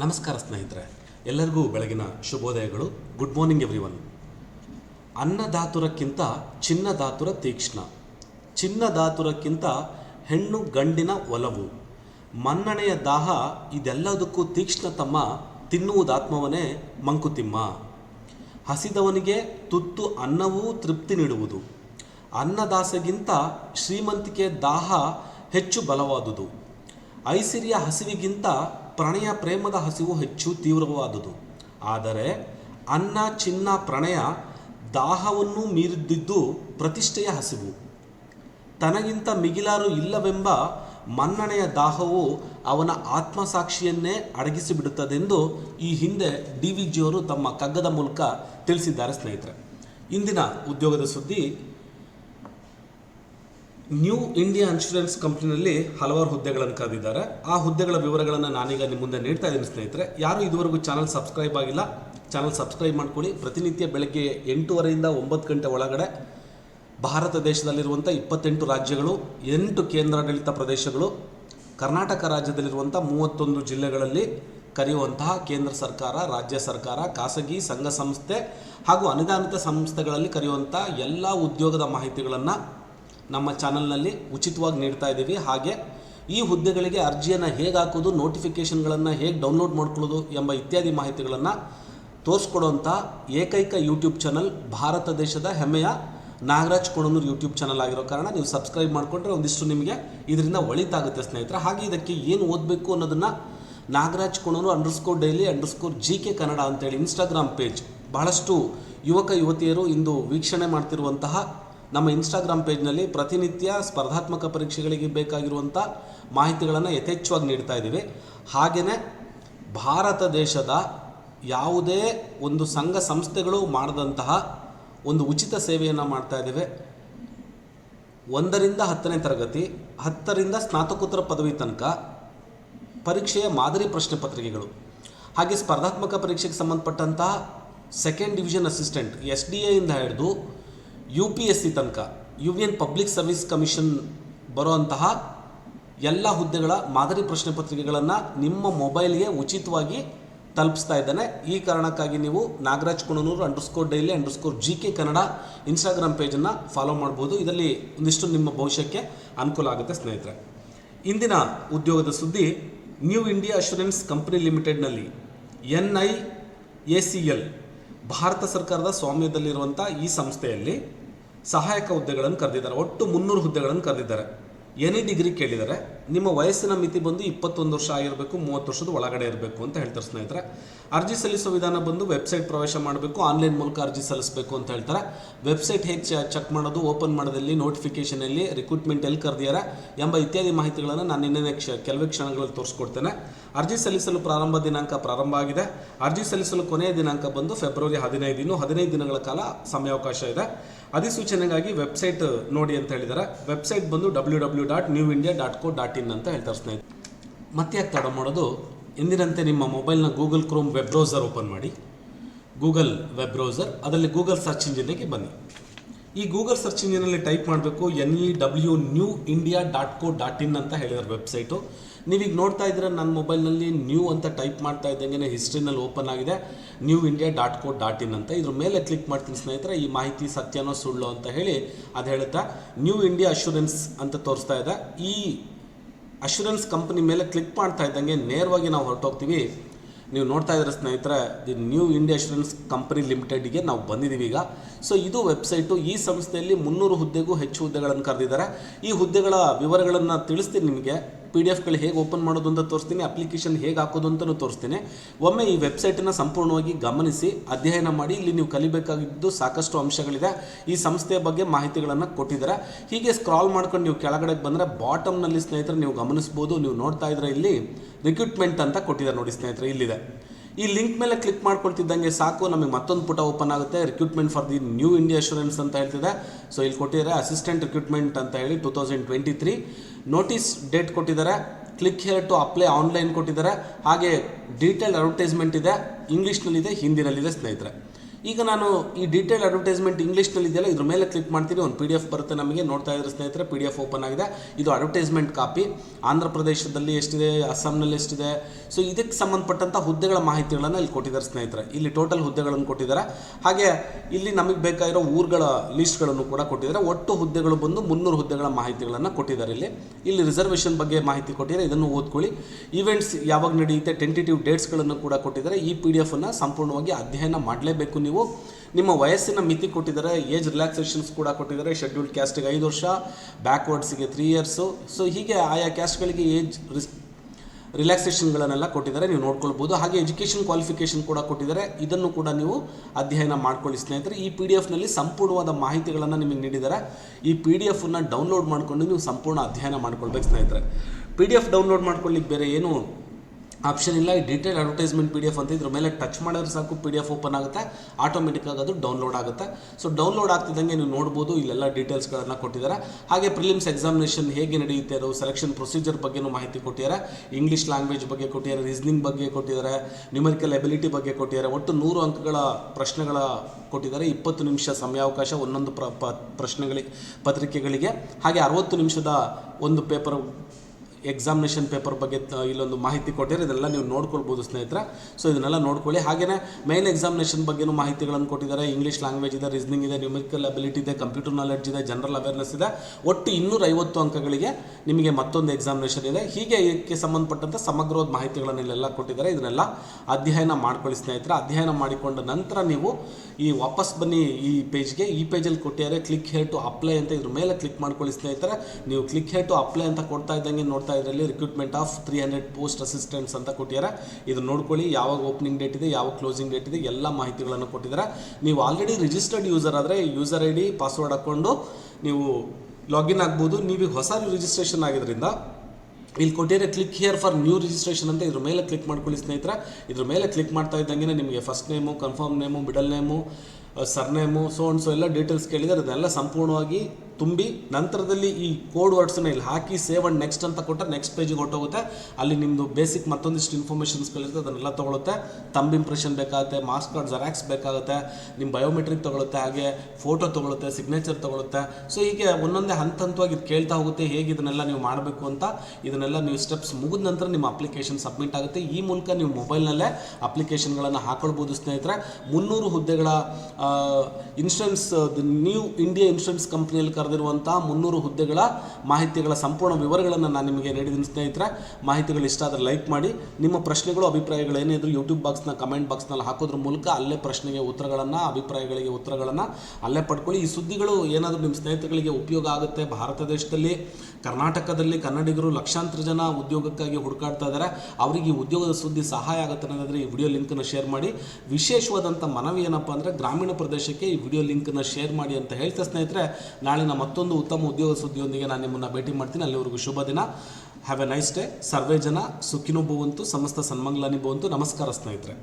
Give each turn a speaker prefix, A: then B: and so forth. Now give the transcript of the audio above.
A: ನಮಸ್ಕಾರ ಸ್ನೇಹಿತರೆ, ಎಲ್ಲರಿಗೂ ಬೆಳಗಿನ ಶುಭೋದಯಗಳು. ಗುಡ್ ಮಾರ್ನಿಂಗ್ ಎವ್ರಿ ಒನ್ ಅನ್ನದಾತುರಕ್ಕಿಂತ ಚಿನ್ನದಾತುರ ತೀಕ್ಷ್ಣ. ಚಿನ್ನದಾತುರಕ್ಕಿಂತ ಹೆಣ್ಣು ಗಂಡಿನ ಒಲವು. ಮನ್ನಣೆಯ ದಾಹ ಇದೆಲ್ಲದಕ್ಕೂ ತೀಕ್ಷ್ಣ ತಮ್ಮ ತಿನ್ನುವುದಾತ್ಮವನೇ ಮಂಕುತಿಮ್ಮ. ಹಸಿದವನಿಗೆ ತುತ್ತು ಅನ್ನವೂ ತೃಪ್ತಿ ನೀಡುವುದು. ಅನ್ನದಾಸಗಿಂತ ಶ್ರೀಮಂತಿಕೆ ದಾಹ ಹೆಚ್ಚು ಬಲವಾದುದು. ಐಸಿರಿಯ ಹಸಿವಿಗಿಂತ ಪ್ರಣಯ ಪ್ರೇಮದ ಹಸಿವು ಹೆಚ್ಚು ತೀವ್ರವಾದುದು. ಆದರೆ ಅನ್ನ, ಚಿನ್ನ, ಪ್ರಣಯ ದಾಹವನ್ನು ಮೀರಿದ್ದಿದ್ದು ಪ್ರತಿಷ್ಠೆಯ ಹಸಿವು. ತನಗಿಂತ ಮಿಗಿಲಾರು ಇಲ್ಲವೆಂಬ ಮನ್ನಣೆಯ ದಾಹವು ಅವನ ಆತ್ಮಸಾಕ್ಷಿಯನ್ನೇ ಅಡಗಿಸಿಬಿಡುತ್ತದೆಂದು ಈ ಹಿಂದೆ ಡಿ ವಿ ಜಿಯವರು ತಮ್ಮ ಕಗ್ಗದ ಮೂಲಕ ತಿಳಿಸಿದ್ದಾರೆ ಸ್ನೇಹಿತರೆ. ಇಂದಿನ ಉದ್ಯೋಗದ ಸುದ್ದಿ ನ್ಯೂ ಇಂಡಿಯಾ ಇನ್ಶೂರೆನ್ಸ್ ಕಂಪ್ನಿನಲ್ಲಿ ಹಲವಾರು ಹುದ್ದೆಗಳನ್ನು ಕರೆದಿದ್ದಾರೆ. ಆ ಹುದ್ದೆಗಳ ವಿವರಗಳನ್ನು ನಾನೀಗ ನಿಮ್ಮ ಮುಂದೆ ನೀಡ್ತಾ ಇದ್ದೀನಿ ಸ್ನೇಹಿತರೆ. ಯಾರು ಇದುವರೆಗೂ ಚಾನಲ್ ಸಬ್ಸ್ಕ್ರೈಬ್ ಆಗಿಲ್ಲ, ಚಾನಲ್ ಸಬ್ಸ್ಕ್ರೈಬ್ ಮಾಡ್ಕೊಳ್ಳಿ. ಪ್ರತಿನಿತ್ಯ ಬೆಳಗ್ಗೆ ಎಂಟೂವರೆಯಿಂದ ಒಂಬತ್ತು ಗಂಟೆ ಒಳಗಡೆ ಭಾರತ ದೇಶದಲ್ಲಿರುವಂಥ ಇಪ್ಪತ್ತೆಂಟು ರಾಜ್ಯಗಳು, ಎಂಟು ಕೇಂದ್ರಾಡಳಿತ ಪ್ರದೇಶಗಳು, ಕರ್ನಾಟಕ ರಾಜ್ಯದಲ್ಲಿರುವಂಥ ಮೂವತ್ತೊಂದು ಜಿಲ್ಲೆಗಳಲ್ಲಿ ಕರೆಯುವಂತಹ ಕೇಂದ್ರ ಸರ್ಕಾರ, ರಾಜ್ಯ ಸರ್ಕಾರ, ಖಾಸಗಿ ಸಂಘ ಸಂಸ್ಥೆ ಹಾಗೂ ಅನುದಾನಿತ ಸಂಸ್ಥೆಗಳಲ್ಲಿ ಕರೆಯುವಂಥ ಎಲ್ಲ ಉದ್ಯೋಗದ ಮಾಹಿತಿಗಳನ್ನು ನಮ್ಮ ಚಾನಲ್ನಲ್ಲಿ ಉಚಿತವಾಗಿ ನೀಡ್ತಾ ಇದ್ದೀವಿ. ಹಾಗೆ ಈ ಹುದ್ದೆಗಳಿಗೆ ಅರ್ಜಿಯನ್ನು ಹೇಗೆ ಹಾಕೋದು ನೋಟಿಫಿಕೇಷನ್ಗಳನ್ನು ಹೇಗೆ ಡೌನ್ಲೋಡ್ ಮಾಡ್ಕೊಳ್ಳೋದು ಎಂಬ ಇತ್ಯಾದಿ ಮಾಹಿತಿಗಳನ್ನು ತೋರಿಸ್ಕೊಡುವಂಥ ಏಕೈಕ ಯೂಟ್ಯೂಬ್ ಚಾನಲ್ ಭಾರತ ದೇಶದ ಹೆಮ್ಮೆಯ ನಾಗರಾಜ್ ಕೊಣನೂರು ಯೂಟ್ಯೂಬ್ ಚಾನಲ್ ಆಗಿರೋ ಕಾರಣ ನೀವು ಸಬ್ಸ್ಕ್ರೈಬ್ ಮಾಡಿಕೊಂಡ್ರೆ ಒಂದಿಷ್ಟು ನಿಮಗೆ ಇದರಿಂದ ಒಳಿತಾಗುತ್ತೆ ಸ್ನೇಹಿತರೆ. ಹಾಗೆ ಇದಕ್ಕೆ ಏನು ಓದಬೇಕು ಅನ್ನೋದನ್ನು Nagaraj Konanur underscore daily underscore G K Kannada ಅಂತೇಳಿ ಇನ್ಸ್ಟಾಗ್ರಾಮ್ ಪೇಜ್ ಬಹಳಷ್ಟು ಯುವಕ ಯುವತಿಯರು ಇಂದು ವೀಕ್ಷಣೆ ಮಾಡ್ತಿರುವಂತಹ ನಮ್ಮ ಇನ್ಸ್ಟಾಗ್ರಾಮ್ ಪೇಜ್ನಲ್ಲಿ ಪ್ರತಿನಿತ್ಯ ಸ್ಪರ್ಧಾತ್ಮಕ ಪರೀಕ್ಷೆಗಳಿಗೆ ಬೇಕಾಗಿರುವಂಥ ಮಾಹಿತಿಗಳನ್ನು ಯಥೇಚ್ಛವಾಗಿ ನೀಡ್ತಾ ಇದ್ದೀವಿ. ಹಾಗೆಯೇ ಭಾರತ ದೇಶದ ಯಾವುದೇ ಒಂದು ಸಂಘ ಸಂಸ್ಥೆಗಳು ಮಾಡಿದಂತಹ ಒಂದು ಉಚಿತ ಸೇವೆಯನ್ನು ಮಾಡ್ತಾ ಇದ್ದೇವೆ. ಒಂದರಿಂದ ಹತ್ತನೇ ತರಗತಿ, ಹತ್ತರಿಂದ ಸ್ನಾತಕೋತ್ತರ ಪದವಿ ತನಕ ಪರೀಕ್ಷೆಯ ಮಾದರಿ ಪ್ರಶ್ನೆ ಪತ್ರಿಕೆಗಳು. ಹಾಗೆ ಸ್ಪರ್ಧಾತ್ಮಕ ಪರೀಕ್ಷೆಗೆ ಸಂಬಂಧಪಟ್ಟಂತಹ second division assistant S D ಎಯಿಂದ ಹಿಡಿದು ಯು ಪಿ ಎಸ್ ಸಿ ತನಕ ಯೂನಿಯನ್ ಪಬ್ಲಿಕ್ ಸರ್ವಿಸ್ ಕಮಿಷನ್ ಬರುವಂತಹ ಎಲ್ಲ ಹುದ್ದೆಗಳ ಮಾದರಿ ಪ್ರಶ್ನೆ ಪತ್ರಿಕೆಗಳನ್ನು ನಿಮ್ಮ ಮೊಬೈಲ್ಗೆ ಉಚಿತವಾಗಿ ತಲುಪಿಸ್ತಾ ಇದ್ದಾನೆ. ಈ ಕಾರಣಕ್ಕಾಗಿ ನೀವು Nagaraj Kunanur underscore daily underscore G K Kannada Instagram ಪೇಜನ್ನು follow ಮಾಡ್ಬೋದು. ಇದರಲ್ಲಿ ಒಂದಿಷ್ಟು ನಿಮ್ಮ ಭವಿಷ್ಯಕ್ಕೆ ಅನುಕೂಲ ಆಗುತ್ತೆ ಸ್ನೇಹಿತರೆ. ಇಂದಿನ ಉದ್ಯೋಗದ ಸುದ್ದಿ new India assurance company ಲಿಮಿಟೆಡ್ನಲ್ಲಿ N I A C L Bharat ಸರ್ಕಾರದ ಸ್ವಾಮ್ಯದಲ್ಲಿರುವಂಥ ಈ ಸಂಸ್ಥೆಯಲ್ಲಿ ಸಹಾಯಕ ಹುದ್ದೆಗಳನ್ನು ಕರೆದಿದ್ದಾರೆ. ಒಟ್ಟು ಮುನ್ನೂರು ಹುದ್ದೆಗಳನ್ನು ಕರೆದಿದ್ದಾರೆ. ಎನಿ ಡಿಗ್ರಿ ಕೇಳಿದ್ದಾರೆ ನಿಮ್ಮ ವಯಸ್ಸಿನ ಮಿತಿ ಬಂದು ಇಪ್ಪತ್ತೊಂದು ವರ್ಷ ಆಗಿರಬೇಕು, ಮೂವತ್ತು ವರ್ಷದ ಒಳಗಡೆ ಇರಬೇಕು ಅಂತ ಹೇಳ್ತಾರೆ ಸ್ನೇಹಿತರೆ. ಅರ್ಜಿ ಸಲ್ಲಿಸೋ ವಿಧಾನ ಬಂದು ವೆಬ್ಸೈಟ್ ಪ್ರವೇಶ ಮಾಡಬೇಕು, ಆನ್ಲೈನ್ ಮೂಲಕ ಅರ್ಜಿ ಸಲ್ಲಿಸಬೇಕು ಅಂತ ಹೇಳ್ತಾರೆ. ವೆಬ್ಸೈಟ್ ಹೇಗೆ ಚೆಕ್ ಮಾಡೋದು, ಓಪನ್ ಮಾಡೋದಲ್ಲಿ, ನೋಟಿಫಿಕೇಷನಲ್ಲಿ ರಿಕ್ರೂಟ್ಮೆಂಟ್ ಎಲ್ಲಿ ಕರೆದಿದ್ದಾರೆ ಎಂಬ ಇತ್ಯಾದಿ ಮಾಹಿತಿಗಳನ್ನು ನಾನು ನಿನ್ನೆ ಕ್ಷ, ಕೆಲವೇ ಕ್ಷಣಗಳಲ್ಲಿ ತೋರಿಸ್ಕೊಡ್ತೇನೆ. ಅರ್ಜಿ ಸಲ್ಲಿಸಲು ಪ್ರಾರಂಭ ದಿನಾಂಕ ಪ್ರಾರಂಭ ಆಗಿದೆ. ಅರ್ಜಿ ಸಲ್ಲಿಸಲು ಕೊನೆಯ ದಿನಾಂಕ ಬಂದು ಫೆಬ್ರವರಿ ಹದಿನೈದು. ಇನ್ನು ಹದಿನೈದು ದಿನಗಳ ಕಾಲ ಸಮಯಾವಕಾಶ ಇದೆ. ಅಧಿಸೂಚನೆಗಾಗಿ ವೆಬ್ಸೈಟ್ ನೋಡಿ ಅಂತ ಹೇಳಿದ್ದಾರೆ. ವೆಬ್ಸೈಟ್ ಬಂದು W W dot new India dot co dot in ಅಂತ ಹೇಳ್ತಾರೆ ಸ್ನೇಹಿತರೆ ಮತ್ತೆ ಯಾಕೆ ತಡ ಮಾಡೋದು? ಎಂದಿನಂತೆ ನಿಮ್ಮ ಮೊಬೈಲ್ನ Google Chrome web browser open ಮಾಡಿ. ಗೂಗಲ್ ವೆಬ್ ಬ್ರೌಸರ್, ಅದರಲ್ಲಿ ಗೂಗಲ್ ಸರ್ಚ್ ಇಂಜಿನ್ಗೆ ಬನ್ನಿ. ಈ ಗೂಗಲ್ ಸರ್ಚ್ ಇಂಜಿನಲ್ಲಿ ಟೈಪ್ ಮಾಡಬೇಕು N E W new India dot co dot in ಅಂತ ಹೇಳಿದ್ದಾರೆ ವೆಬ್ಸೈಟು ನೀವೀಗ ನೋಡ್ತಾ ಇದ್ದೀರ ನನ್ನ ಮೊಬೈಲ್ನಲ್ಲಿ ನ್ಯೂ ಅಂತ ಟೈಪ್ ಮಾಡ್ತಾ ಇದ್ದಂಗೆ ಹಿಸ್ಟ್ರಿನಲ್ಲಿ ಓಪನ್ ಆಗಿದೆ. New India dot co dot in ಅಂತ. ಇದ್ರ ಮೇಲೆ ಕ್ಲಿಕ್ ಮಾಡ್ತೀನಿ ಸ್ನೇಹಿತರೆ, ಈ ಮಾಹಿತಿ ಸತ್ಯನೋ ಸುಳ್ಳು ಅಂತ ಹೇಳಿ ಅದು ಹೇಳುತ್ತಾ. ನ್ಯೂ ಇಂಡಿಯಾ ಅಶ್ಯೂರೆನ್ಸ್ ಅಂತ ತೋರಿಸ್ತಾ ಇದೆ. ಈ ಅಶೂರೆನ್ಸ್ ಕಂಪನಿ ಮೇಲೆ ಕ್ಲಿಕ್ ಮಾಡ್ತಾ ಇದ್ದಂಗೆ ನೇರವಾಗಿ ನಾವು ಹೊರಟೋಗ್ತೀವಿ. ನೀವು ನೋಡ್ತಾ ಇದ್ರೆ ಸ್ನೇಹಿತರೆ, the new India insurance company ಲಿಮಿಟೆಡ್ಗೆ ನಾವು ಬಂದಿದ್ದೀವಿ ಈಗ. ಸೊ ಇದು ವೆಬ್ಸೈಟು. ಈ ಸಂಸ್ಥೆಯಲ್ಲಿ ಮುನ್ನೂರು ಹುದ್ದೆಗೂ ಹೆಚ್ಚು ಹುದ್ದೆಗಳನ್ನು ಕರೆದಿದ್ದಾರೆ. ಈ ಹುದ್ದೆಗಳ ವಿವರಗಳನ್ನು ತಿಳಿಸ್ತೀನಿ ನಿಮಗೆ. ಪಿ ಡಿ ಎಫ್ಗಳು ಹೇಗೆ ಓಪನ್ ಮಾಡೋದು ಅಂತ ತೋರಿಸ್ತೀನಿ ಅಪ್ಲಿಕೇಶನ್ ಹೇಗೆ ಹಾಕೋದು ಅಂತಲೂ ತೋರಿಸ್ತೀನಿ. ಒಮ್ಮೆ ಈ ವೆಬ್ಸೈಟನ್ನು ಸಂಪೂರ್ಣವಾಗಿ ಗಮನಿಸಿ, ಅಧ್ಯಯನ ಮಾಡಿ, ಇಲ್ಲಿ ನೀವು ಕಲಿಬೇಕಾಗಿದ್ದು ಸಾಕಷ್ಟು ಅಂಶಗಳಿದೆ. ಈ ಸಂಸ್ಥೆಯ ಬಗ್ಗೆ ಮಾಹಿತಿಗಳನ್ನು ಕೊಟ್ಟಿದ್ದಾರೆ. ಹೀಗೆ ಸ್ಕ್ರಾಲ್ ಮಾಡ್ಕೊಂಡು ನೀವು ಕೆಳಗಡೆ ಬಂದರೆ ಬಾಟಮ್ನಲ್ಲಿ ಸ್ನೇಹಿತರೆ ನೀವು ಗಮನಿಸ್ಬೋದು. ನೀವು ನೋಡ್ತಾ ಇದ್ರೆ ಇಲ್ಲಿ ರಿಕ್ರೂಟ್ಮೆಂಟ್ ಅಂತ ಕೊಟ್ಟಿದ್ದಾರೆ ನೋಡಿ ಸ್ನೇಹಿತರೆ, ಇಲ್ಲಿದೆ. ಈ ಲಿಂಕ್ ಮೇಲೆ ಕ್ಲಿಕ್ ಮಾಡ್ಕೊಳ್ತಿದ್ದಂಗೆ ಸಾಕು. ನಮಗೆ ಮತ್ತೊಂದು ಪುಟ ಓಪನ್ ಆಗುತ್ತೆ. Recruitment for the new India assurance ಅಂತ ಹೇಳ್ತಿದೆ. ಸೊ ಇಲ್ಲಿ ಕೊಟ್ಟಿದ್ದಾರೆ ಅಸಿಸ್ಟೆಂಟ್ ರಿಕ್ರೂಟ್ಮೆಂಟ್ ಅಂತ ಹೇಳಿ two thousand twenty three notice date ಕೊಟ್ಟಿದ್ದಾರೆ. Click here to apply online ಕೊಟ್ಟಿದ್ದಾರೆ. ಹಾಗೆ ಡೀಟೇಲ್ ಅಡ್ವರ್ಟೈಸ್ಮೆಂಟ್ ಇದೆ. ಇಂಗ್ಲೀಷ್ನಲ್ಲಿದೆ ಹಿಂದಿನಲ್ಲಿದೆ ಸ್ನೇಹಿತರೆ. ಈಗ ನಾನು ಈ ಡೀಟೇಲ್ ಅಡ್ವರ್ಟೈಸ್ಮೆಂಟ್ ಇಂಗ್ಲೀಷ್ನಲ್ಲಿ ಇದೆಯಲ್ಲ, ಇದ್ರ ಮೇಲೆ ಕ್ಲಿಕ್ ಮಾಡ್ತೀನಿ, ಒಂದು ಪಿ ಡಿ ಎಫ್ ಬರುತ್ತೆ ನಮಗೆ, ನೋಡ್ತಾ ಇದ್ರೆ ಸ್ನೇಹಿತರೆ ಪಿ ಡಿ ಎಫ್ ಓಪನ್ ಆಗಿದೆ. ಇದು ಅಡ್ವರ್ಟೈಸ್ಮೆಂಟ್ ಕಾಪಿ ಆಂಧ್ರ ಪ್ರದೇಶದಲ್ಲಿ ಎಷ್ಟಿದೆ, ಅಸ್ಸಾಂನಲ್ಲಿ ಎಷ್ಟಿದೆ? ಸೊ ಇದಕ್ಕೆ ಸಂಬಂಧಪಟ್ಟಂಥ ಹುದ್ದೆಗಳ ಮಾಹಿತಿಗಳನ್ನು ಇಲ್ಲಿ ಕೊಟ್ಟಿದ್ದಾರೆ ಸ್ನೇಹಿತರೆ. ಇಲ್ಲಿ ಟೋಟಲ್ ಹುದ್ದೆಗಳನ್ನು ಕೊಟ್ಟಿದ್ದಾರೆ. ಹಾಗೆ ಇಲ್ಲಿ ನಮಗೆ ಬೇಕಾಗಿರೋ ಊರುಗಳ ಲಿಸ್ಟ್ಗಳನ್ನು ಕೂಡ ಕೊಟ್ಟಿದ್ದಾರೆ. ಒಟ್ಟು ಹುದ್ದೆಗಳು ಬಂದು ಮುನ್ನೂರು ಹುದ್ದೆಗಳ ಮಾಹಿತಿಗಳನ್ನು ಕೊಟ್ಟಿದ್ದಾರೆ ಇಲ್ಲಿ. ಇಲ್ಲಿ ರಿಸರ್ವೇಷನ್ ಬಗ್ಗೆ ಮಾಹಿತಿ ಕೊಟ್ಟಿದ್ದಾರೆ. ಇದನ್ನು ಓದ್ಕೊಳ್ಳಿ. ಈವೆಂಟ್ಸ್ ಯಾವಾಗ ನಡೆಯುತ್ತೆ ಟೆಂಟೇಟಿವ್ ಡೇಟ್ಸ್ಗಳನ್ನು ಕೂಡ ಕೊಟ್ಟಿದ್ದಾರೆ. ಈ ಪಿ ಡಿ ಎಫನ್ನು ಸಂಪೂರ್ಣವಾಗಿ ಅಧ್ಯಯನ ಮಾಡಲೇಬೇಕು ನೀವು ನಿಮ್ಮ ವಯಸ್ಸಿನ ಮಿತಿ ಕೊಟ್ಟಿದ್ದಾರೆ ಏಜ್ ರಿಲ್ಯಾಕ್ಸೇಷನ್ಸ್ ಕೂಡ ಕೊಟ್ಟಿದ್ದಾರೆ ಶೆಡ್ಯೂಲ್ಡ್ ಕ್ಯಾಸ್ಟಿಗೆ ಐದು ವರ್ಷ ಬ್ಯಾಕ್ವರ್ಡ್ಸಿಗೆ ತ್ರೀ ಇಯರ್ಸು ಸೊ ಹೀಗೆ ಆಯಾ ಕ್ಯಾಸ್ಟ್ಗಳಿಗೆ ಏಜ್ ರಿಸ್ ರಿಲ್ಯಾಕ್ಸೇಷನ್ಗಳನ್ನೆಲ್ಲ ಕೊಟ್ಟಿದ್ದಾರೆ, ನೀವು ನೋಡ್ಕೊಳ್ಬೋದು. ಹಾಗೆ ಎಜುಕೇಷನ್ ಕ್ವಾಲಿಫಿಕೇಷನ್ ಕೂಡ ಕೊಟ್ಟಿದ್ದಾರೆ. ಇದನ್ನು ಕೂಡ ನೀವು ಅಧ್ಯಯನ ಮಾಡ್ಕೊಳ್ಳಿ ಸ್ನೇಹಿತರೆ. ಈ ಪಿ ಡಿ ಎಫ್ನಲ್ಲಿ ಸಂಪೂರ್ಣವಾದ ಮಾಹಿತಿಗಳನ್ನು ನಿಮಗೆ ನೀಡಿದ್ದಾರೆ. ಈ ಪಿ ಡಿ ಎಫನ್ನು ಡೌನ್ಲೋಡ್ ಮಾಡಿಕೊಂಡು ನೀವು ಸಂಪೂರ್ಣ ಅಧ್ಯಯನ ಮಾಡ್ಕೊಳ್ಬೇಕು ಸ್ನೇಹಿತರೆ. ಪಿ ಡಿ ಎಫ್ ಡೌನ್ಲೋಡ್ ಮಾಡ್ಕೊಳ್ಳಿಕ್ಕೆ ಬೇರೆ ಏನು ಆಪ್ಷನ್ ಇಲ್ಲ, ಈ detail advertisement P D F ಅಂತ ಇದ್ರ ಮೇಲೆ ಟಚ್ ಮಾಡಿದ್ರೆ ಸಾಕು ಪಿ ಡಿ ಎಫ್ ಓಪನ್ ಆಗುತ್ತೆ ಆಟೋಮೆಟಿಕ್ಕಾಗಿ ಅದು ಡೌನ್ಲೋಡ್ ಆಗುತ್ತೆ. ಸೊ ಡೌನ್ಲೋಡ್ ಆಗ್ತಿದ್ದಂಗೆ ನೀವು ನೋಡ್ಬೋದು, ಇಲ್ಲೆಲ್ಲ ಡೀಟೇಲ್ಸ್ಗಳನ್ನು ಕೊಟ್ಟಿದ್ದಾರೆ. ಹಾಗೆ ಪ್ರಿಲಿಮ್ಸ್ ಎಕ್ಸಾಮಿನೇಷನ್ ಹೇಗೆ ನಡೆಯುತ್ತೆ ಅದು ಸೆಲೆಕ್ಷನ್ ಪ್ರೊಸೀಜರ್ ಬಗ್ಗೆನೂ ಮಾಹಿತಿ ಕೊಟ್ಟಿದ್ದಾರೆ. ಇಂಗ್ಲೀಷ್ ಲ್ಯಾಂಗ್ವೇಜ್ ಬಗ್ಗೆ ಕೊಟ್ಟಿದ್ದಾರೆ ರೀಸನಿಂಗ್ ಬಗ್ಗೆ ಕೊಟ್ಟಿದ್ದಾರೆ ನ್ಯೂಮರಿಕಲ್ ಎಬಿಲಿಟಿ ಬಗ್ಗೆ ಕೊಟ್ಟಿದ್ದಾರೆ. ಒಟ್ಟು ನೂರು ಅಂಕಗಳ ಪ್ರಶ್ನೆಗಳ ಕೊಟ್ಟಿದ್ದಾರೆ. ಇಪ್ಪತ್ತು ನಿಮಿಷ ಸಮಯಾವಕಾಶ, ಒಂದೊಂದು ಪ್ರ ಪ್ರಶ್ನೆಗಳಿಗೆ, ಪತ್ರಿಕೆಗಳಿಗೆ. ಹಾಗೆ ಅರವತ್ತು ನಿಮಿಷದ ಒಂದು ಪೇಪರ್ ಎಕ್ಸಾಮಿನೇಷನ್ ಪೇಪರ್ ಬಗ್ಗೆ ಇಲ್ಲೊಂದು ಮಾಹಿತಿ ಕೊಟ್ಟಿದ್ದಾರೆ ಇದೆಲ್ಲ ನೀವು ನೋಡ್ಕೊಳ್ಬೋದು ಸ್ನೇಹಿತರ. ಸೊ ಇದನ್ನೆಲ್ಲ ನೋಡ್ಕೊಳ್ಳಿ. ಹಾಗೆಯೇ ಮೇನ್ ಎಕ್ಸಾಮಿನೇಷನ್ ಬಗ್ಗೆನೂ ಮಾಹಿತಿಗಳನ್ನು ಕೊಟ್ಟಿದ್ದಾರೆ. ಇಂಗ್ಲೀಷ್ ಲ್ಯಾಂಗ್ವೇಜ್ ಇದೆ ರೀಸನಿಂಗ್ ಇದೆ ನ್ಯೂಮಿಕಲ್ ಅಬಿಲಿಟಿ ಇದೆ ಕಂಪ್ಯೂಟರ್ ನಾಲೆಡ್ಜ್ ಇದೆ ಜನರಲ್ ಅವೇರ್ನೆಸ್ ಇದೆ. ಒಟ್ಟು ಇನ್ನೂರ ಐವತ್ತು ಅಂಕಗಳಿಗೆ ನಿಮಗೆ ಮತ್ತೊಂದು ಎಕ್ಸಾಮಿನೇಷನ್ ಇದೆ. ಹೀಗೆ ಇದಕ್ಕೆ ಸಂಬಂಧಪಟ್ಟಂಥ ಸಮಗ್ರವಾದ ಮಾಹಿತಿಗಳನ್ನು ಇಲ್ಲೆಲ್ಲ ಕೊಟ್ಟಿದ್ದಾರೆ. ಇದನ್ನೆಲ್ಲ ಅಧ್ಯಯನ ಮಾಡ್ಕೊಳ್ಳಿ ಸ್ನೇಹಿತರ. ಅಧ್ಯಯನ ಮಾಡಿಕೊಂಡ ನಂತರ ನೀವು ಈ ವಾಪಸ್ ಬನ್ನಿ ಈ ಪೇಜ್ಗೆ ಈ ಪೇಜಲ್ಲಿ ಕೊಟ್ಟಿದ್ದಾರೆ ಕ್ಲಿಕ್ ಹೇರ್ ಟು ಅಪ್ಲೈ ಅಂತ. ಇದ್ರ ಮೇಲೆ ಕ್ಲಿಕ್ ಮಾಡ್ಕೊಳ್ಳಿ ಸ್ನೇಹಿತರೆ. ನೀವು ಕ್ಲಿಕ್ ಹೇರ್ ಟು ಅಪ್ಲೈ ಅಂತ ಕೊಡ್ತಾ ಇದ್ದಂಗೆ ನೋಡ್ತಾ ಇದರಲ್ಲಿ recruitment of three hundred post assistants ಅಂತ ಕೊಟ್ಟಿದ್ದಾರೆ. ಇದು ನೋಡ್ಕೊಳ್ಳಿ, ಯಾವಾಗ ಓಪನಿಂಗ್ ಡೇಟ್ ಇದೆ, ಯಾವಾಗ ಕ್ಲೋಸಿಂಗ್ ಡೇಟ್ ಇದೆ, ಎಲ್ಲ ಮಾಹಿತಿಗಳನ್ನು ಕೊಟ್ಟಿದ್ದಾರೆ. ನೀವು ಆಲ್ರೆಡಿ ರಿಜಿಸ್ಟರ್ಡ್ ಯೂಸರ್ ಆದರೆ ಯೂಸರ್ ಐ ಡಿ ಪಾಸ್ವರ್ಡ್ ಹಾಕ್ಕೊಂಡು ನೀವು ಲಾಗಿನ್ ಆಗ್ಬೋದು. ನೀವು ಹೊಸ ರಿಜಿಸ್ಟ್ರೇಷನ್ ಆಗಿದ್ದರಿಂದ ಇಲ್ಲಿ ಕೊಟ್ಟಿರೋ click here for new registration ಅಂತ ಇದ್ರ ಮೇಲೆ ಕ್ಲಿಕ್ ಮಾಡ್ಕೊಳ್ಳಿ ಸ್ನೇಹಿತರ. ಇದ್ರ ಮೇಲೆ ಕ್ಲಿಕ್ ಮಾಡ್ತಾ ಇದ್ದಂಗೆ ನಿಮಗೆ first name confirm name middle name surname so and so ಎಲ್ಲ ಡೀಟೇಲ್ಸ್ ಕೇಳಿದರೆ ಅದನ್ನೆಲ್ಲ ಸಂಪೂರ್ಣವಾಗಿ ತುಂಬಿ ನಂತರದಲ್ಲಿ ಈ ಕೋಡ್ ವರ್ಡ್ಸನ್ನ ಇಲ್ಲಿ ಹಾಕಿ ಸೇವ್ ಅಂಡ್ ನೆಕ್ಸ್ಟ್ ಅಂತ ಕೊಟ್ಟರೆ ನೆಕ್ಸ್ಟ್ ಪೇಜಿಗೆ ಹೊಟ್ಟೋಗುತ್ತೆ ಅಲ್ಲಿ ನಿಮ್ಮದು ಬೇಸಿಕ್ ಮತ್ತೊಂದಿಷ್ಟು ಇನ್ಫಾರ್ಮೇಷನ್ಸ್ಗಳಿರುತ್ತೆ ಅದನ್ನೆಲ್ಲ ತೊಗೊಳುತ್ತೆ. ತಂಬ್ ಇಂಪ್ರೆಷನ್ ಬೇಕಾಗುತ್ತೆ ಮಾರ್ಕ್ಸ್ ಕಾರ್ಡ್ ಜೆರಾಕ್ಸ್ ಬೇಕಾಗುತ್ತೆ ನಿಮ್ಮ ಬಯೋಮೆಟ್ರಿಕ್ ತೊಗೊಳುತ್ತೆ, ಹಾಗೆ ಫೋಟೋ ತೊಗೊಳುತ್ತೆ ಸಿಗ್ನೇಚರ್ ತೊಗೊಳುತ್ತೆ. ಸೊ ಹೀಗೆ ಒಂದೊಂದೇ ಹಂತ ಹಂತವಾಗಿ ಇದು ಕೇಳ್ತಾ ಹೋಗುತ್ತೆ, ಹೇಗೆ ಇದನ್ನೆಲ್ಲ ನೀವು ಮಾಡಬೇಕು ಅಂತ. ಇದನ್ನೆಲ್ಲ ನೀವು ಸ್ಟೆಪ್ಸ್ ಮುಗಿದ ನಂತರ ನಿಮ್ಮ ಅಪ್ಲಿಕೇಶನ್ ಸಬ್ಮಿಟ್ ಆಗುತ್ತೆ. ಈ ಮೂಲಕ ನೀವು ಮೊಬೈಲ್ನಲ್ಲೇ ಅಪ್ಲಿಕೇಶನ್ಗಳನ್ನು ಹಾಕೊಳ್ಬೋದು ಸ್ನೇಹಿತರೆ. ಮುನ್ನೂರು ಹುದ್ದೆಗಳ ಇನ್ಶೂರೆನ್ಸ್ ನ್ಯೂ ಇಂಡಿಯಾ ಇನ್ಶೂರೆನ್ಸ್ ಕಂಪ್ನಿಯಲ್ಲಿ ಕರೆದಿರುವಂತಹ ಮುನ್ನೂರು ಹುದ್ದೆಗಳ ಮಾಹಿತಿಗಳ ಸಂಪೂರ್ಣ ವಿವರಗಳನ್ನು ನಾನು ನಿಮಗೆ ನೀಡಿದ್ದೀನಿ ಸ್ನೇಹಿತರೆ. ಮಾಹಿತಿಗಳು ಇಷ್ಟ ಆದರೆ ಲೈಕ್ ಮಾಡಿ. ನಿಮ್ಮ ಪ್ರಶ್ನೆಗಳು, ಅಭಿಪ್ರಾಯಗಳು ಏನೇ ಇದ್ರೂ ಯೂಟ್ಯೂಬ್ ಬಾಕ್ಸ್ನ ಕಮೆಂಟ್ ಬಾಕ್ಸ್ನಲ್ಲಿ ಹಾಕೋದ್ರ ಮೂಲಕ ಅಲ್ಲೇ ಪ್ರಶ್ನೆಗೆ ಉತ್ತರಗಳನ್ನು, ಅಭಿಪ್ರಾಯಗಳಿಗೆ ಉತ್ತರಗಳನ್ನು ಅಲ್ಲೇ ಪಡ್ಕೊಳ್ಳಿ. ಈ ಸುದ್ದಿಗಳು ಏನಾದರೂ ನಿಮ್ಮ ಸ್ನೇಹಿತರಿಗೆ ಉಪಯೋಗ ಆಗುತ್ತೆ, ಭಾರತ ದೇಶದಲ್ಲಿ, ಕರ್ನಾಟಕದಲ್ಲಿ ಕನ್ನಡಿಗರು ಲಕ್ಷಾಂತರ ಜನ ಉದ್ಯೋಗಕ್ಕಾಗಿ ಹುಡುಕಾಡ್ತಾ ಇದ್ದಾರೆ ಅವರಿಗೆ ಉದ್ಯೋಗದ ಸುದ್ದಿ ಸಹಾಯ ಆಗುತ್ತೆ ಅನ್ನೋದಾದರೆ ಈ ವಿಡಿಯೋ ಲಿಂಕನ್ನು ಶೇರ್ ಮಾಡಿ. ವಿಶೇಷವಾದಂಥ ಮನವಿ ಏನಪ್ಪ ಅಂದರೆ ಗ್ರಾಮೀಣ ಪ್ರದೇಶಕ್ಕೆ ಈ ವಿಡಿಯೋ ಲಿಂಕನ್ನು ಶೇರ್ ಮಾಡಿ ಅಂತ ಹೇಳ್ತಾ ಸ್ನೇಹಿತರೆ. ನಾಳಿನ ಮತ್ತೊಂದು ಉತ್ತಮ ಉದ್ಯೋಗ ಸುದ್ದಿಯೊಂದಿಗೆ ನಾನು ನಿಮ್ಮನ್ನು ಭೇಟಿ ಮಾಡ್ತೀನಿ. ಅಲ್ಲಿವರೆಗೂ ಶುಭ ದಿನ. ಹ್ಯಾವ್ ಎ ನೈಸ್ ಡೇ ಸರ್ವೇ ಜನ ಸುಖಿನೂ ಭವಂತು ಸಮಸ್ತ ಸನ್ಮಂಗ್ಲಾನಿ ಭವಂತು ನಮಸ್ಕಾರ ಸ್ನೇಹಿತರೆ.